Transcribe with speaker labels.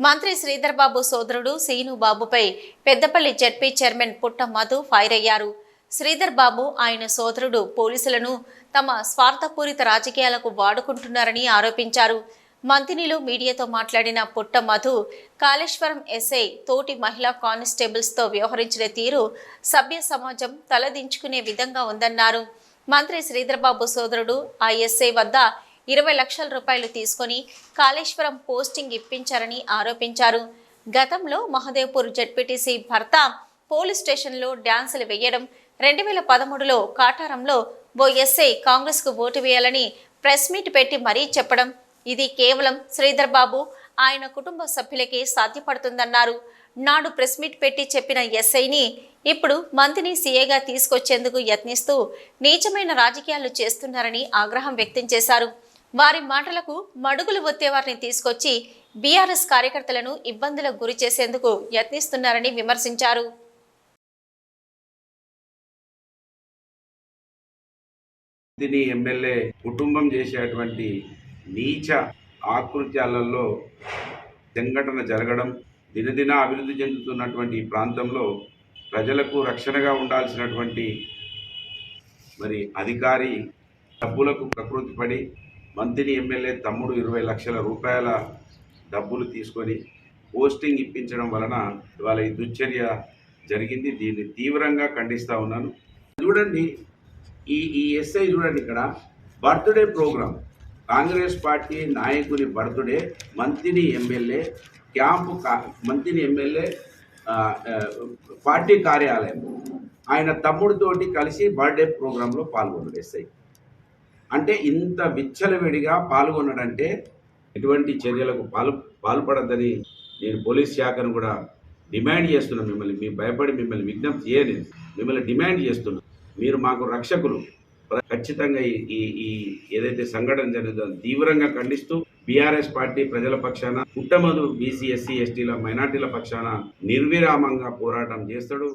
Speaker 1: మంత్రి శ్రీధర్బాబు సోదరుడు సీనుబాబుపై Peddapalli ZP chairman పుట్ట మధు ఫైర్ అయ్యారు శ్రీధర్బాబు ఆయన సోదరుడు పోలీసులను తమ స్వార్థపూరిత రాజకీయాలకు వాడుకుంటున్నారని ఆరోపించారు. మంతినిలో మీడియాతో మాట్లాడిన పుట్ట మధు కాళేశ్వరం ఎస్ఐ తోటి మహిళా కానిస్టేబుల్స్తో వ్యవహరించిన తీరు సభ్య సమాజం తలదించుకునే విధంగా ఉందన్నారు. మంత్రి శ్రీధర్బాబు సోదరుడు ఆ ఎస్ఐ వద్ద ఇరవై లక్షల రూపాయలు తీసుకొని కాళేశ్వరం పోస్టింగ్ ఇప్పించారని ఆరోపించారు. గతంలో మహదేవ్పూర్ జడ్పీటీసీ భర్త పోలీస్ స్టేషన్లో డ్యాన్సులు వేయడం రెండు వేల పదమూడులో కాటారంలో ఓ ఎస్ఐ కాంగ్రెస్కు ఓటు వేయాలని ప్రెస్ మీట్ పెట్టి మరీ చెప్పడం ఇది కేవలం శ్రీధర్ బాబు ఆయన కుటుంబ సభ్యులకే సాధ్యపడుతుందన్నారు. నాడు ప్రెస్ మీట్ పెట్టి చెప్పిన ఎస్ఐని ఇప్పుడు మంత్రిని సీఏగా తీసుకొచ్చేందుకు యత్నిస్తూ నీచమైన రాజకీయాలు చేస్తున్నారని ఆగ్రహం వ్యక్తం చేశారు. వారి మాటలకు మడుగులు ఒత్తేవారిని తీసుకొచ్చి బీఆర్ఎస్ కార్యకర్తలను ఇబ్బందులకు గురి చేసేందుకు యత్నిస్తున్నారని విమర్శించారు.
Speaker 2: దీని ఎమ్మెల్యే కుటుంబం చేసేటువంటి నీచ ఆకృత్యాలలో సంఘటన జరగడం దినదిన అభివృద్ధి చెందుతున్నటువంటి ప్రాంతంలో ప్రజలకు రక్షణగా ఉండాల్సినటువంటి మరి అధికారి డబ్బులకు ప్రకృతి పడి మంత్రి ఎమ్మెల్యే తమ్ముడు ఇరవై లక్షల రూపాయల డబ్బులు తీసుకొని పోస్టింగ్ ఇప్పించడం వలన ఇవాళ ఈ దుశ్చర్య జరిగింది. దీన్ని తీవ్రంగా ఖండిస్తూ ఉన్నాను. చూడండి ఈ ఈ ఎస్ఐ చూడండి ఇక్కడ. Birthday programme. కాంగ్రెస్ పార్టీ నాయకుని బర్త్డే మంత్రిని ఎమ్మెల్యే క్యాంపు కా మంత్రి ఎమ్మెల్యే పార్టీ కార్యాలయం. ఆయన తమ్ముడితోటి కలిసి బర్త్డే ప్రోగ్రాంలో పాల్గొన్నాడు ఎస్ఐ. అంటే ఇంత విచ్చలవిడిగా పాల్గొన్నాడంటే ఎటువంటి చర్యలకు పాల్ పాల్పడద్దని నేను పోలీస్ శాఖను కూడా డిమాండ్ చేస్తున్నాను మిమ్మల్ని. మీ భయపడి మిమ్మల్ని విజ్ఞప్తి చేయలేదు మిమ్మల్ని డిమాండ్ చేస్తున్నాను మీరు మాకు రక్షకులు. ఖచ్చితంగా ఈ ఈ ఏదైతే సంఘటన జరిగిందో తీవ్రంగా ఖండిస్తూ బీఆర్ఎస్ పార్టీ ప్రజల పక్షాన కుట్టమదు బీసీ ఎస్సీ ఎస్టీల మైనార్టీల పక్షాన నిర్విరామంగా పోరాటం చేస్తాడు.